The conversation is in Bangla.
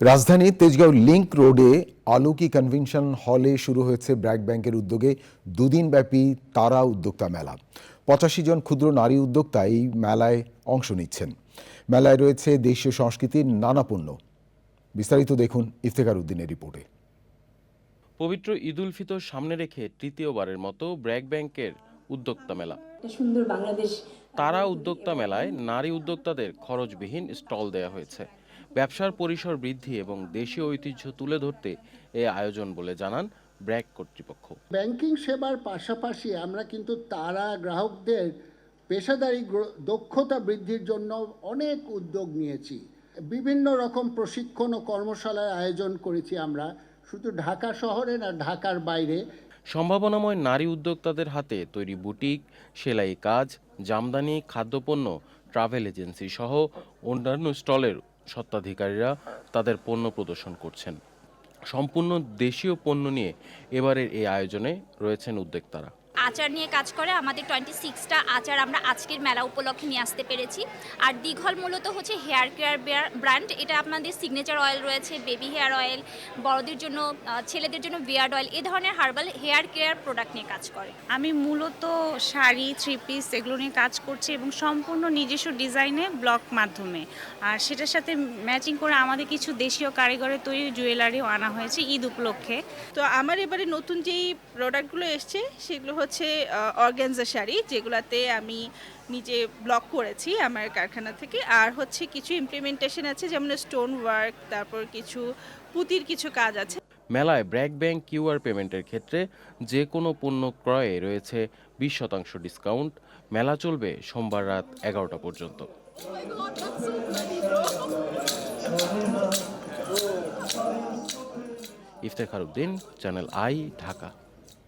রাজধানীর তেজগাঁও লিংক রোডে আলোকি কনভেনশন হলে শুরু হয়েছে ব্র্যাক ব্যাংকের উদ্যোগে দুদিনব্যাপী তারা উদ্যোক্তা মেলা। পঁচাশি জন ক্ষুদ্র নারী উদ্যোক্তা এই মেলায় অংশ নিচ্ছেন। মেলায় রয়েছে দেশীয় সংস্কৃতির নানা পণ্য। বিস্তারিত দেখুন ইফতেখার উদ্দিনের রিপোর্টে। পবিত্র ঈদুল ফিতর সামনে রেখে তৃতীয়বারের মতো ব্র্যাক ব্যাংকের উদ্যোক্তা মেলা। সুন্দর বাংলাদেশ। তারা উদ্যোক্তা মেলায় নারী উদ্যোক্তাদের খরচবিহীন স্টল দেওয়া হয়েছে। ব্যবসার পরিসর বৃদ্ধি এবং দেশীয় ঐতিহ্য তুলে ধরতে এই আয়োজন বলে জানান ব্র্যাক কর্তৃপক্ষ। ব্যাংকিং সেবার পাশাপাশি আমরা কিন্তু তারা গ্রাহকদের পেশাদারি দক্ষতা বৃদ্ধির জন্য অনেক উদ্যোগ নিয়েছি। বিভিন্ন রকম প্রশিক্ষণ ও কর্মশালার আয়োজন করেছি আমরা শুধু ঢাকা শহরে না ঢাকার বাইরে। সম্ভাবনাময় নারী উদ্যোক্তাদের হাতে তৈরি বুটিক সেলাই কাজ জামদানি খাদ্যপণ্য ট্রাভেল এজেন্সি সহ অন্যান্য স্টলের স্বত্বাধিকারীরা তাদের পণ্য প্রদর্শন করছেন। সম্পূর্ণ দেশীয় পণ্য নিয়ে এবারের এই আয়োজনে রয়েছেন উদ্যোক্তারা। আচার নিয়ে কাজ করে আমাদের টোয়েন্টি সিক্সটা আচার আমরা আজকের মেলা উপলক্ষে নিয়ে আসতে পেরেছি। আর দীঘল মূলত হচ্ছে হেয়ার কেয়ার ব্র্যান্ড এটা আপনাদের সিগনেচার অয়েল রয়েছে বেবি হেয়ার অয়েল বড়দের জন্য ছেলেদের জন্য বিয়ার্ড অয়েল এ ধরনের হার্বাল হেয়ার কেয়ার প্রোডাক্ট নিয়ে কাজ করে। আমি মূলত শাড়ি থ্রি পিস এগুলো নিয়ে কাজ করছি এবং সম্পূর্ণ নিজস্ব ডিজাইনে ব্লক মাধ্যমে। আর সেটার সাথে ম্যাচিং করে আমাদের কিছু দেশীয় কারিগরের তৈরি জুয়েলারিও আনা হয়েছে ঈদ উপলক্ষে। তো আমার এবারে নতুন যেই প্রোডাক্টগুলো এসছে সেগুলো হচ্ছে অর্গ্যানজা শাড়ি, যেগুলাতে আমি নিজে ব্লক করেছি আমার কারখানা থেকে। আর হচ্ছে কিছু ইমপ্লিমেন্টেশন আছে, যেমন স্টোন ওয়ার্ক তারপর কিছু পুঁতির কিছু কাজ আছে। মেলায় ব্র্যাক ব্যাংক কিউআর পেমেন্টের ক্ষেত্রে যে কোনো পণ্য ক্রয়ে রয়েছে বিশ শতাংশ ডিসকাউন্ট মেলা চলবে সোমবার রাত এগারোটা পর্যন্ত। Iftekhar Uddin, channel I, Dhaka.